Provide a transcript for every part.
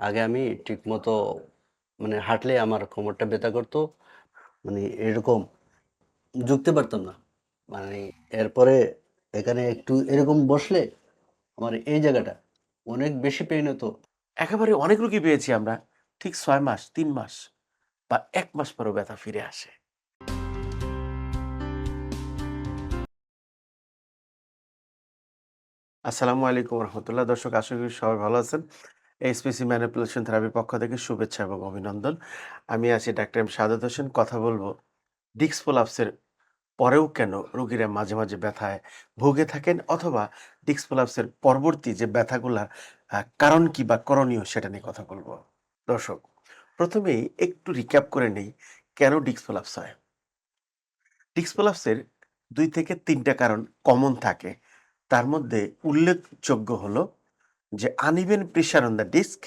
আগে আমি ঠিকমতো মানে হাঁটলে আমার কোমরটা ব্যথা করতো। মানে এরকম ঝুঁকতে পারতাম না। মানে এরপরে এখানে একটু এরকম বসলে আমার এই জায়গাটা অনেক বেশি পেইন হতো। একেবারে অনেক রুগী পেয়েছি আমরা। ঠিক ছয় মাস, তিন মাস বা এক মাস পরও ব্যথা ফিরে আসে। আসসালামু আলাইকুম রহমতুল্লাহ। দর্শক, আশা করি সবাই ভালো আছেন। এসপিসি ম্যানিপুলেশন থেরাপির পক্ষ থেকে শুভেচ্ছা এবং অভিনন্দন। আমি আছি ডাক্তার এম সাদত হোসেন। কথা বলব ডিক্স প্রোলাপসের পরেও কেন রোগীরা মাঝে মাঝে ব্যথায় ভুগে থাকেন অথবা ডিক্স প্রোলাপসের পরবর্তী যে ব্যথাগুলা আহ, কারণ কি বা করণীয় সেটা নিয়ে কথা বলব। দর্শক প্রথমেই একটু রিক্যাপ করে নেই কেন ডিক্স প্রোলাপস হয়। ডিক্স প্রোলাপসের দুই থেকে তিনটা কারণ কমন থাকে। তার মধ্যে উল্লেখযোগ্য হলো যে uneven pressure on the disc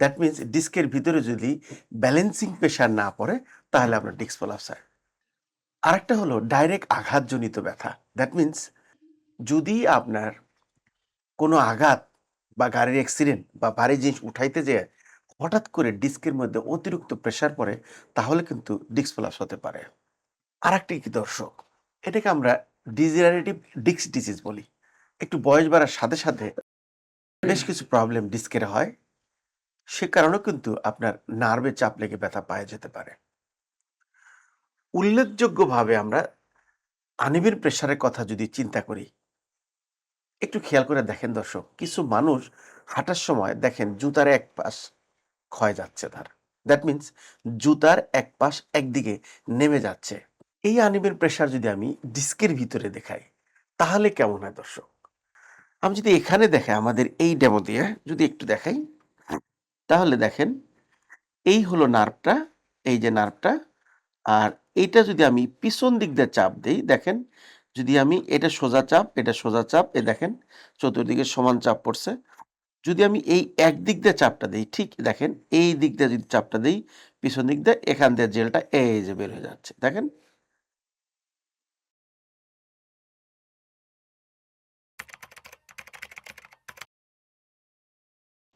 that means ডিস্কের ভিতরে যদি ব্যালেন্সিং প্রেশার না পড়ে, তাহলে আপনার ডিস্ক প্রলাপস হয়। আরেকটা হলো ডাইরেক্ট আঘাতজনিত ব্যথা। দ্যাট মিনস যদি আপনার কোনো আঘাত বা গাড়ির অ্যাক্সিডেন্ট বা ভারী জিনিস উঠাইতে যেয়ে হঠাৎ করে ডিস্কের মধ্যে অতিরিক্ত প্রেশার পড়ে, তাহলে কিন্তু ডিস্ক প্রলাপস হতে পারে। আরেকটি কি দর্শক? এটাকে আমরা ডিজেনারেটিভ ডিস্ক ডিজিজ বলি। একটু বয়স বাড়ার সাথে সাথে বেশ কিছু প্রবলেম ডিস্কের হয়। সে কারণেও কিন্তু আপনার নার্ভে চাপ লেগে ব্যথা পাওয়া যেতে পারে। উল্লেখযোগ্যভাবে আমরা আনিবির প্রেশারের কথা যদি চিন্তা করি, একটু খেয়াল করে দেখেন দর্শক, কিছু মানুষ হাঁটার সময় দেখেন জুতার এক পাশ ক্ষয় যাচ্ছে তার। দ্যাট মিন্স জুতার এক পাশ একদিকে নেমে যাচ্ছে। এই আনিবের প্রেশার যদি আমি ডিস্কের ভিতরে দেখাই, তাহলে কেমন হয় দর্শক? আমি যদি এখানে দেখাই আমাদের এই ডেমো দিয়ে, যদি একটু দেখাই, তাহলে দেখেন, এই হলো নার্ভটা, এই যে নার্ভটা, আর এইটা যদি আমি পিছন দিক দিয়ে চাপ দিই, দেখেন, যদি আমি, এটা সোজা চাপ, এটা সোজা চাপ, এ দেখেন, চতুর্দিকে সমান চাপ পড়ছে। যদি আমি এই এক দিক দিয়ে চাপটা দিই, ঠিক, দেখেন, এই দিক দিয়ে যদি চাপটা দিই, পিছন দিক দিয়ে, এখান দিয়ে জেলটা এই যে বের হয়ে যাচ্ছে, দেখেন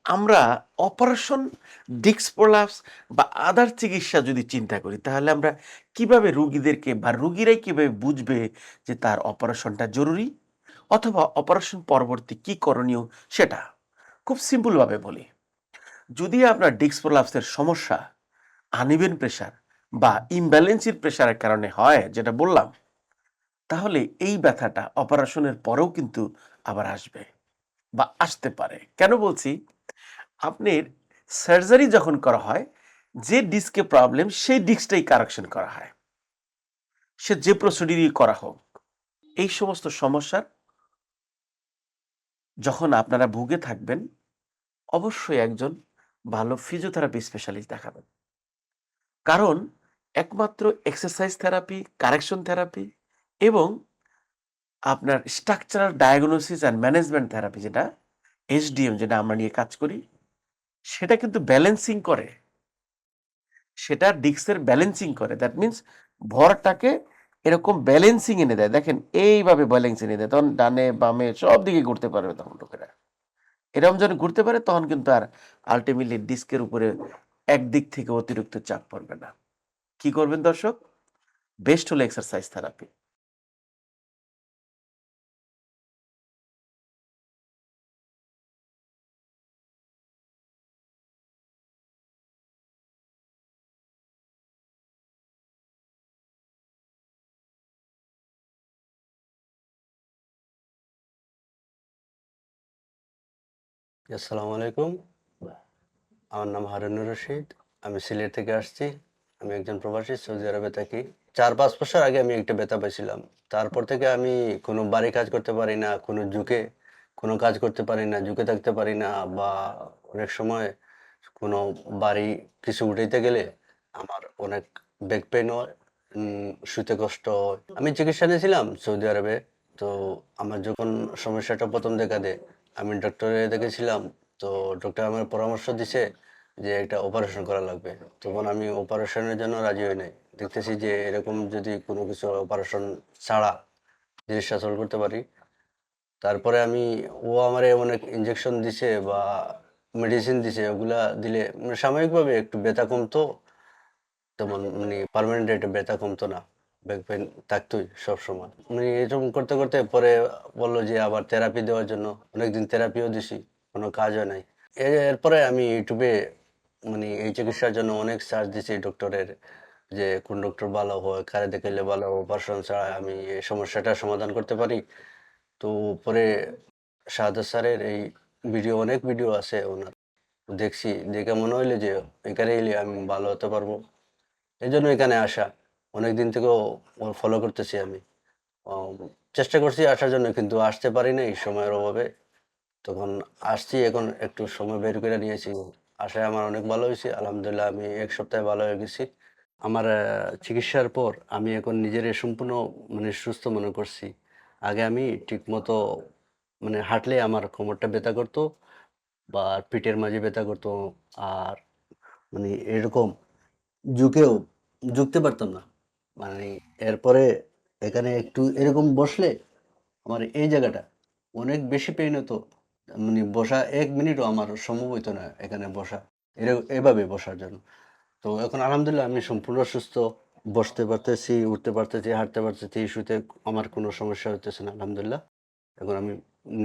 আমরা অপারেশন ডিক্স প্রলাপস বা আদার চিকিৎসা যদি চিন্তা করি, তাহলে আমরা কীভাবে রুগীদেরকে বা রুগীরাই কীভাবে বুঝবে যে তার অপারেশনটা জরুরি অথবা অপারেশন পরবর্তী কি করণীয় সেটা? খুব সিম্পলভাবে বলি। যদি আপনার ডিক্স প্রলাপসের সমস্যা আনইভেন প্রেশার বা ইমব্যালেন্সির প্রেশারের কারণে হয়, যেটা বললাম, তাহলে এই ব্যথাটা অপারেশনের পরেও কিন্তু আবার আসবে বা আসতে পারে। কেন বলছি? আপনার সার্জারি যখন করা হয়, যে ডিস্কে প্রবলেম সেই ডিস্কটাই কারেকশন করা হয়। সে যে প্রসিডিউরই করা হোক, এই সমস্ত সমস্যার যখন আপনারা ভুগে থাকবেন, অবশ্যই একজন ভালো ফিজিওথেরাপি স্পেশালিস্ট দেখাবেন। কারণ একমাত্র এক্সারসাইজ থেরাপি কারেকশন থেরাপি এবং আপনার structural diagnosis and management therapy যেটা এসডিএম যেটা আমরা নিয়ে কাজ করি সেটা কিন্তু ব্যালেন্সিং করে। সেটা ডিস্কের ব্যালেন্সিং করে। দ্যাট মিন্স ভরটাকে এরকম ব্যালেন্সিং এনে দেয়। দেখেন, এইভাবে ব্যালেন্সিং এনে দেয়। তখন ডানে, বামে সব দিকে ঘুরতে পারবে তখন লোকেরা। এরকম যখন ঘুরতে পারে, তখন কিন্তু আর আলটিমেটলি ডিস্কের উপরে একদিক থেকে অতিরিক্ত চাপ পড়বে না। কি করবেন দর্শক? বেস্ট হলো এক্সারসাইজ থেরাপি আসসালামু আলাইকুম। আমার নাম হারুনুর রশিদ। আমি সিলেট থেকে আসছি। আমি একজন প্রবাসী সৌদি আরবে থাকি। চার পাঁচ বছর আগে আমি একটা ব্যথা পেয়েছিলাম তারপর থেকে আমি কোনো বাড়ি কাজ করতে পারি না, কোনো ঝুঁকে কোনো কাজ করতে পারি না ঝুঁকে থাকতে পারি না বা অনেক সময় কোনো বাড়ি কিছু উঠাইতে গেলে আমার অনেক ব্যাক পেন হয় শুতে কষ্ট হয়। আমি চিকিৎসা নিয়েছিলাম সৌদি আরবে। তো আমার যখন সমস্যাটা প্রথম দেখা দেয় আমি ডক্টরে দেখেছিলাম, তো ডক্টর আমার পরামর্শ দিছে যে একটা অপারেশন করা লাগবে। তখন আমি অপারেশনের জন্য রাজি হই নাই। দেখতেছি যে এরকম যদি কোনো কিছু অপারেশন ছাড়া জিনিসটা সলভ করতে পারি, তারপরে আমি, ও আমারে অনেক ইঞ্জেকশন দিছে বা মেডিসিন দিছে, ওগুলা দিলে মানে সাময়িকভাবে একটু ব্যথা কমতো, তেমন মানে পার্মানেন্ট একটা ব্যথা কমতো না। ব্যাক পেন থাকতোই সবসময়। মানে এরকম করতে করতে পরে বলল যে, আবার থেরাপি দেওয়ার জন্য অনেকদিন থেরাপিও দিছি, কোনো কাজ হয় নাই এরপরে আমি ইউটিউবে মানে এই চিকিৎসার জন্য অনেক সার্চ দিছি ডক্টরের যে কোন ডক্টর ভালো হয়, কারে দেখাইলে ভালো অপারেশন ছাড়া আমি এই সমস্যাটা সমাধান করতে পারি। তো পরে শাহাদ স্যারের এই ভিডিও অনেক ভিডিও আছে ওনার। দেখছি, দেখে মনে হইল যে এখানে এলে আমি ভালো হতে পারব। এই জন্য এখানে আসা। অনেক দিন থেকেও ফলো করতেছি আমি। চেষ্টা করছি আসার জন্য, কিন্তু আসতে পারি নাই সময়ের অভাবে। তখন আসছি, এখন একটু সময় বের করে নিয়েছি। আসায় আমার অনেক ভালো হয়েছে, আলহামদুলিল্লাহ আমি এক সপ্তাহে ভালো হয়ে গেছি। আমার চিকিৎসার পর আমি এখন নিজের সম্পূর্ণ মানে সুস্থ মনে করছি। আগে আমি ঠিক মতো মানে হাঁটলে আমার কোমরটা ব্যথা করতো বা পিঠের মাঝে ব্যথা করতো, আর মানে এরকম, ঝুঁকেও, ঝুঁকতে পারতাম না। মানে এরপরে এখানে একটু এরকম বসলে আমার এই জায়গাটা অনেক বেশি পেইন হতো। মানে বসা এক মিনিটও আমার সম্ভব হইতো না এখানে বসা এরকম এভাবে বসার জন্য। তো এখন আলহামদুলিল্লাহ আমি সম্পূর্ণ সুস্থ, বসতে পারতেছি, উঠতে পারতেছি, হাঁটতে পারতেছি শুতে আমার কোনো সমস্যা হইতেছে না, আলহামদুলিল্লাহ। এখন আমি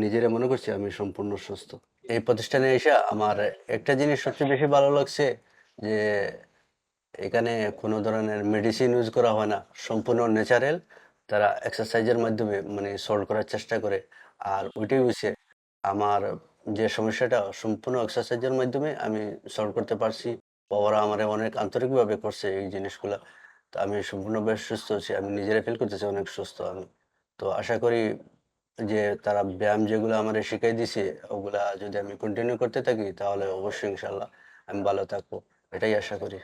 নিজেরা মনে করছি আমি সম্পূর্ণ সুস্থ। এই প্রতিষ্ঠানে এসে আমার একটা জিনিস সবচেয়ে বেশি ভালো লাগছে যে এখানে কোনো ধরনের মেডিসিন ইউজ করা হয় না। সম্পূর্ণ ন্যাচারাল তারা এক্সারসাইজের মাধ্যমে মানে সলভ করার চেষ্টা করে। আর ওইটাই হচ্ছে আমার যে সমস্যাটা, সম্পূর্ণ এক্সারসাইজের মাধ্যমে আমি সলভ করতে পারছি। বা ওরা আমার অনেক আন্তরিকভাবে করছে এই জিনিসগুলা। তো আমি সম্পূর্ণ বেশ সুস্থ আছি, আমি নিজেরা ফিল করতেছি অনেক সুস্থ আমি। তো আশা করি যে তারা ব্যায়াম যেগুলো আমার শিখাই দিছে, ওগুলা যদি আমি কন্টিনিউ করতে থাকি, তাহলে অবশ্যই ইনশাল্লাহ আমি ভালো থাকব। এটাই আশা করি।